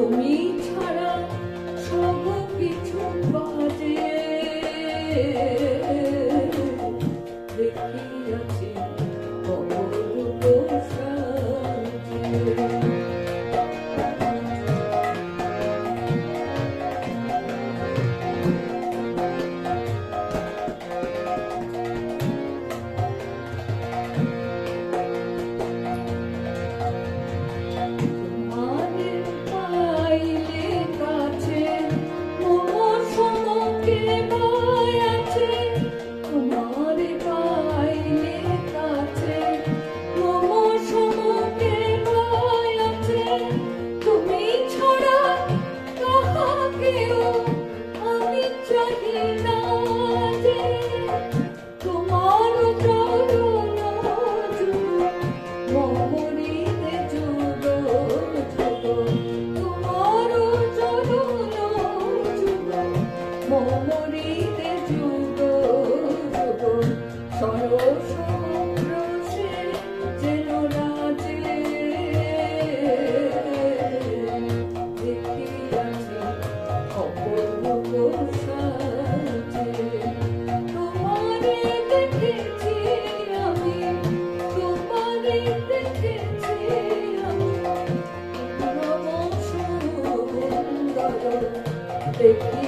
dormir. দেখিয়াছি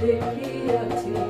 দেখিয়াছি।